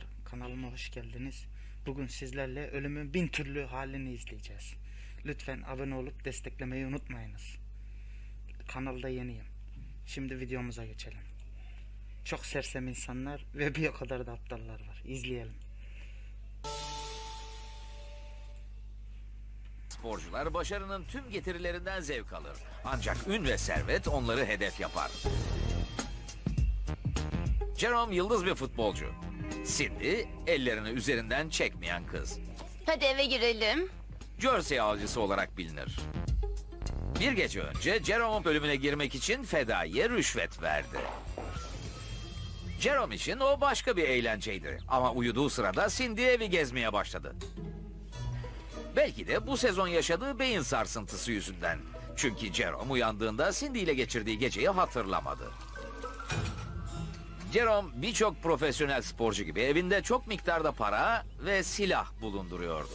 Merhabalar, kanalıma hoş geldiniz. Bugün sizlerle ölümün bin türlü halini izleyeceğiz. Lütfen abone olup desteklemeyi unutmayınız. Kanalda yeniyim. Şimdi videomuza geçelim. Çok sersem insanlar ve bir o kadar da aptallar var. İzleyelim. Sporcular başarının tüm getirilerinden zevk alır. Ancak ün ve servet onları hedef yapar. Jerome yıldız bir futbolcu. Cindy ellerini üzerinden çekmeyen kız. Hadi eve girelim. Jersey avcısı olarak bilinir. Bir gece önce Jerome bölümüne girmek için fedaiye rüşvet verdi. Jerome için o başka bir eğlenceydi. Ama uyuduğu sırada Cindy evi gezmeye başladı. Belki de bu sezon yaşadığı beyin sarsıntısı yüzünden. Çünkü Jerome uyandığında Cindy ile geçirdiği geceyi hatırlamadı. Jerome birçok profesyonel sporcu gibi evinde çok miktarda para ve silah bulunduruyordu.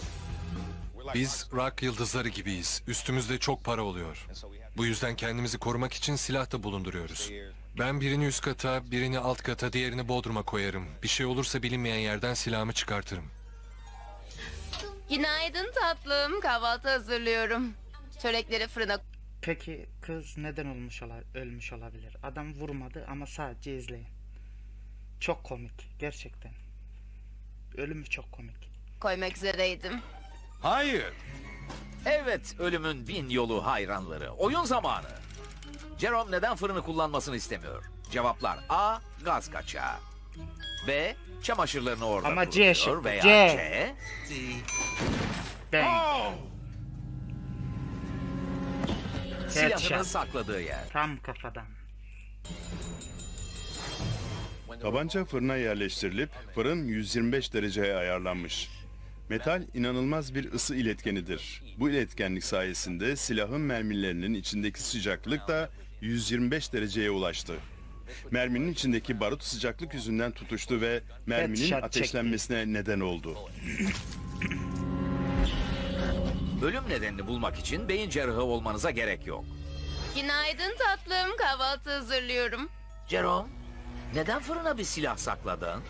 Biz rock yıldızları gibiyiz. Üstümüzde çok para oluyor. Bu yüzden kendimizi korumak için silah da bulunduruyoruz. Ben birini üst kata, birini alt kata, diğerini bodruma koyarım. Bir şey olursa bilinmeyen yerden silahımı çıkartırım. Günaydın tatlım. Kahvaltı hazırlıyorum. Çörekleri fırına Peki kız neden olmuş ola- ölmüş olabilir? Adam vurmadı ama sadece izleyin. Çok komik gerçekten. Ölümü çok komik. koymak üzereydim. Hayır. Evet, ölümün bin yolu hayranları. Oyun zamanı. Jerome neden fırını kullanmasını istemiyor? Cevaplar A. Gaz kaçağı. B. Çamaşırlarını orada Ama C şıkkı, veya C. C. Bang. Silahını Headshot. sakladığı yer. Tam kafadan. Tabanca fırına yerleştirilip fırın 125 dereceye ayarlanmış. Metal inanılmaz bir ısı iletkenidir. Bu iletkenlik sayesinde silahın mermilerinin içindeki sıcaklık da 125 dereceye ulaştı. Merminin içindeki barut sıcaklık yüzünden tutuştu ve merminin ateşlenmesine neden oldu. Ölüm nedenini bulmak için beyin cerrahı olmanıza gerek yok. Günaydın tatlım. Kahvaltı hazırlıyorum. Jerome, neden fırına bir silah sakladın?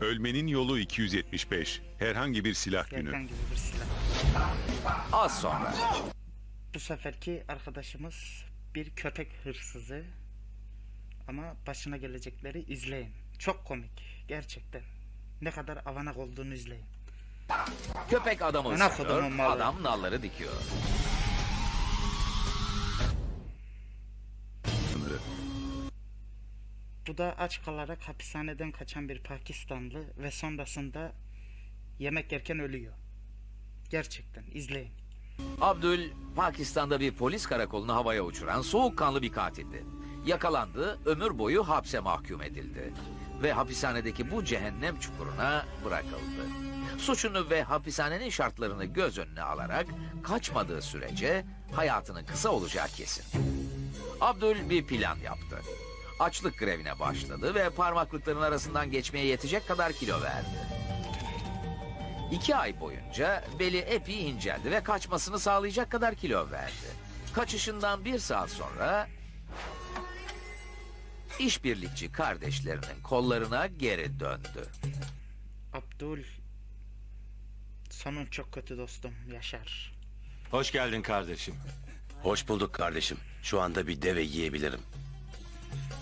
Ölmenin yolu 275. Herhangi bir silah günü. Yerden gibi bir silah. Az sonra. Bu seferki arkadaşımız bir köpek hırsızı. Ama başına gelecekleri izleyin. Çok komik. Gerçekten. Ne kadar avanak olduğunu izleyin. Köpek adamı Ana ısırıyor, kodumun malı. adam nalları dikiyor. Bu da aç kalarak hapishaneden kaçan bir Pakistanlı ve sonrasında yemek yerken ölüyor. Gerçekten izleyin. Abdül, Pakistan'da bir polis karakolunu havaya uçuran soğukkanlı bir katildi. Yakalandı, ömür boyu hapse mahkum edildi. Ve hapishanedeki bu cehennem çukuruna bırakıldı. Suçunu ve hapishanenin şartlarını göz önüne alarak kaçmadığı sürece hayatının kısa olacağı kesin. Abdül bir plan yaptı. Açlık grevine başladı ve parmaklıkların arasından geçmeye yetecek kadar kilo verdi. İki ay boyunca beli epey inceldi ve kaçmasını sağlayacak kadar kilo verdi. Kaçışından bir saat sonra işbirlikçi kardeşlerinin kollarına geri döndü. Abdul sonun çok kötü dostum Yaşar. Hoş geldin kardeşim. Hoş bulduk kardeşim. Şu anda bir deve yiyebilirim.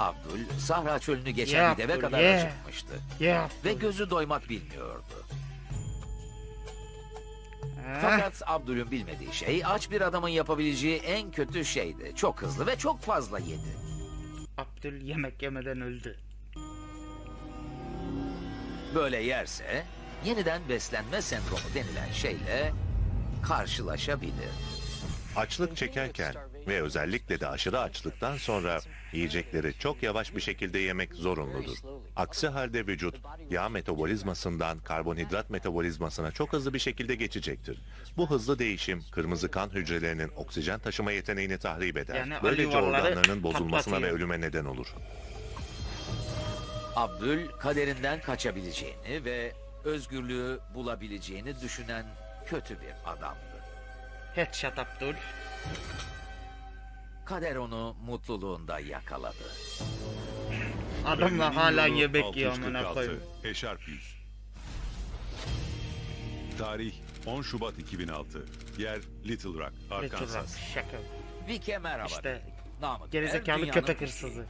Abdül Sahra çölünü geçen Ya bir deve Abdül, kadar ye. acıkmıştı. Ya Ve gözü doymak bilmiyordu. Ah, Fakat Abdül'ün bilmediği şey aç bir adamın yapabileceği en kötü şeydi. Çok hızlı ve çok fazla yedi. Abdül yemek yemeden öldü. Böyle yerse yeniden beslenme sendromu denilen şeyle karşılaşabilir. Açlık çekerken ve özellikle de aşırı açlıktan sonra yiyecekleri çok yavaş bir şekilde yemek zorunludur. Aksi halde vücut yağ metabolizmasından karbonhidrat metabolizmasına çok hızlı bir şekilde geçecektir. Bu hızlı değişim kırmızı kan hücrelerinin oksijen taşıma yeteneğini tahrip eder. Yani Böylece organlarının bozulmasına ve patlatıyor. ölüme neden olur. Abdül kaderinden kaçabileceğini ve özgürlüğü bulabileceğini düşünen kötü bir adamdı. Headshot Abdul. Kader onu mutluluğunda yakaladı. Adamla hala yemek yiyor amına 646, koyayım. Eşarp 100. Tarih 10 Şubat 2006. Yer Little Rock, Little Rock, Arkansas. Şaka. Vic'e merhaba. İşte Namık gerizekalı köpek hırsızı.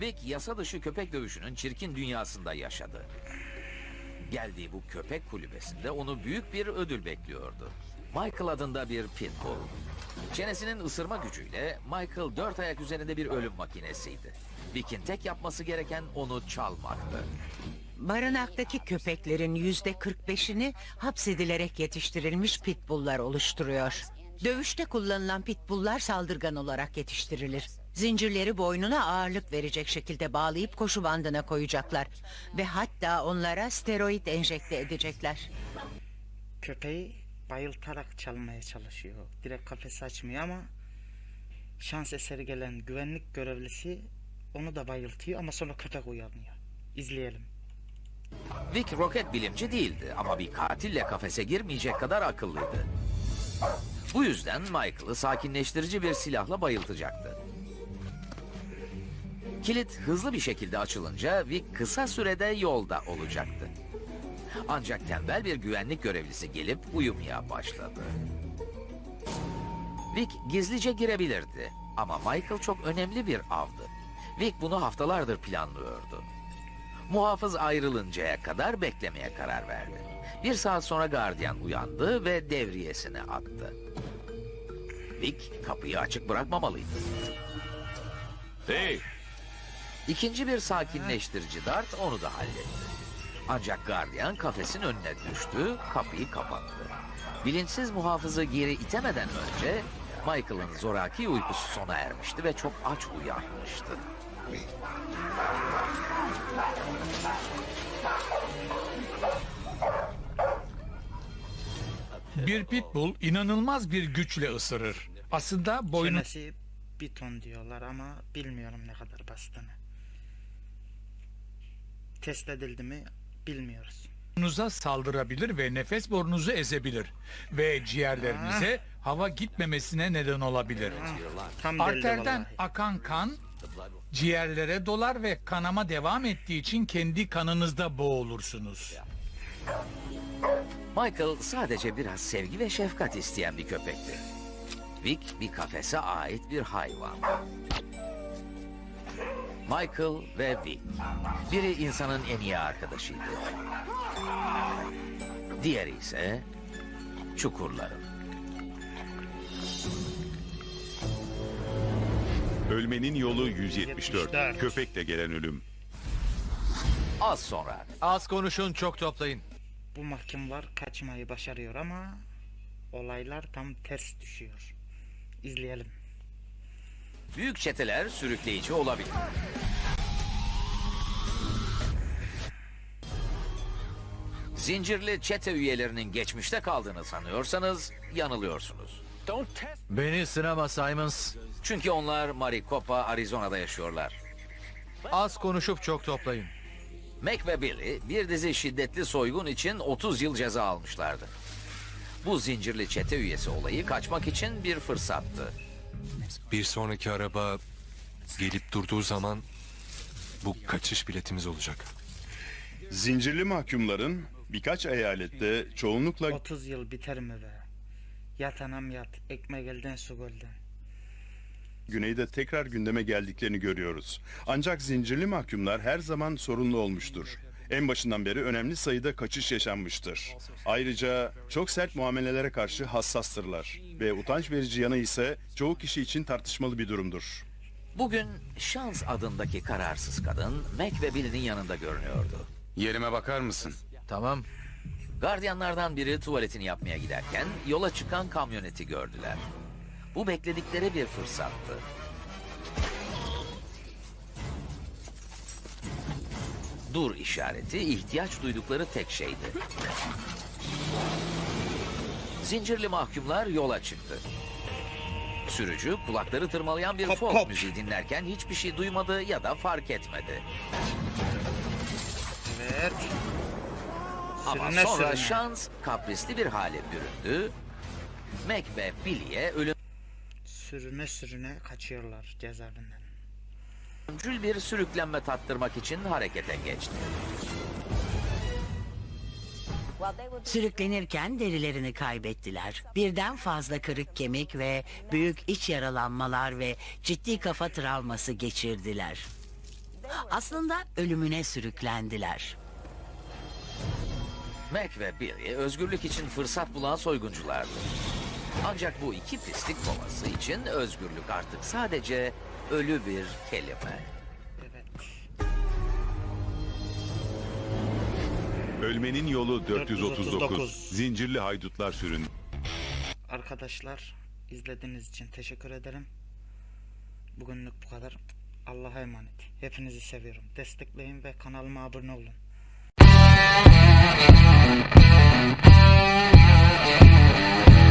Vic yasa dışı köpek dövüşünün çirkin dünyasında yaşadı. Geldiği bu köpek kulübesinde onu büyük bir ödül bekliyordu. Michael adında bir pitbull. Çenesinin ısırma gücüyle Michael dört ayak üzerinde bir ölüm makinesiydi. Vic'in tek yapması gereken onu çalmaktı. Barınaktaki köpeklerin yüzde 45'ini hapsedilerek yetiştirilmiş pitbulllar oluşturuyor. Dövüşte kullanılan pitbulllar saldırgan olarak yetiştirilir. Zincirleri boynuna ağırlık verecek şekilde bağlayıp koşu bandına koyacaklar. Ve hatta onlara steroid enjekte edecekler. Köpeği bayıltarak çalmaya çalışıyor. Direkt kafesi açmıyor ama şans eseri gelen güvenlik görevlisi onu da bayıltıyor ama sonra köpek uyanıyor. İzleyelim. Vic roket bilimci değildi ama bir katille kafese girmeyecek kadar akıllıydı. Bu yüzden Michael'ı sakinleştirici bir silahla bayıltacaktı. Kilit hızlı bir şekilde açılınca Vic kısa sürede yolda olacaktı. Ancak tembel bir güvenlik görevlisi gelip uyumaya başladı. Vic gizlice girebilirdi ama Michael çok önemli bir avdı. Vic bunu haftalardır planlıyordu. Muhafız ayrılıncaya kadar beklemeye karar verdi. Bir saat sonra gardiyan uyandı ve devriyesine attı. Vic kapıyı açık bırakmamalıydı. Hey! İkinci bir sakinleştirici dart onu da halletti. Ancak gardiyan kafesin önüne düştü, kapıyı kapattı. Bilinçsiz muhafızı geri itemeden önce Michael'ın zoraki uykusu sona ermişti ve çok aç uyanmıştı. Bir pitbull inanılmaz bir güçle ısırır. Aslında boynunuza Çenesi bir ton diyorlar ama bilmiyorum ne kadar bastığını. Test edildi mi bilmiyoruz. saldırabilir ve nefes borunuzu ezebilir. Ve ciğerlerinize hava gitmemesine neden olabilir. Tam Arterden vallahi. akan kan ciğerlere dolar ve kanama devam ettiği için kendi kanınızda boğulursunuz. Michael sadece biraz sevgi ve şefkat isteyen bir köpekti. Vic bir kafese ait bir hayvan. Michael ve Vic. Biri insanın en iyi arkadaşıydı. Diğeri ise çukurların. Ölmenin yolu 174. 174. Köpekle gelen ölüm. Az sonra Az konuşun çok toplayın. Bu mahkumlar kaçmayı başarıyor ama olaylar tam ters düşüyor. İzleyelim. Büyük çeteler sürükleyici olabilir. Zincirli çete üyelerinin geçmişte kaldığını sanıyorsanız yanılıyorsunuz. Beni sınama Simons. Çünkü onlar Maricopa, Arizona'da yaşıyorlar. Az konuşup çok toplayın. Mac ve Billy bir dizi şiddetli soygun için 30 yıl ceza almışlardı. Bu zincirli çete üyesi olayı kaçmak için bir fırsattı. Bir sonraki araba gelip durduğu zaman bu kaçış biletimiz olacak. Zincirli mahkumların birkaç eyalette çoğunlukla 30 yıl biter mi be? Yat anam yat. Ekmek elden su gölden. güneyde tekrar gündeme geldiklerini görüyoruz. Ancak zincirli mahkumlar her zaman sorunlu olmuştur. En başından beri önemli sayıda kaçış yaşanmıştır. Ayrıca çok sert muamelelere karşı hassastırlar ve utanç verici yanı ise çoğu kişi için tartışmalı bir durumdur. Bugün Şans adındaki kararsız kadın Mac ve yanında görünüyordu. Yerime bakar mısın? Tamam. Gardiyanlardan biri tuvaletini yapmaya giderken yola çıkan kamyoneti gördüler. Bu bekledikleri bir fırsattı. Dur işareti ihtiyaç duydukları tek şeydi. Zincirli mahkumlar yola çıktı. Sürücü kulakları tırmalayan bir Hop, folk hop. müziği dinlerken hiçbir şey duymadı ya da fark etmedi. Evet. Ama Sürüne sonra sürüne. şans kaprisli bir hale büründü. Mac ve Billy'e ölüm sürüne sürüne kaçıyorlar cezaevinden. Öncül bir sürüklenme tattırmak için harekete geçti. Sürüklenirken derilerini kaybettiler. Birden fazla kırık kemik ve büyük iç yaralanmalar ve ciddi kafa travması geçirdiler. Aslında ölümüne sürüklendiler. Mac ve Billy özgürlük için fırsat bulan soygunculardı. Ancak bu iki pislik kovası için özgürlük artık sadece ölü bir kelime. Ölmenin yolu 439. 439. Zincirli haydutlar sürün. Arkadaşlar izlediğiniz için teşekkür ederim. Bugünlük bu kadar. Allah'a emanet. Hepinizi seviyorum. Destekleyin ve kanalıma abone olun. Thank you.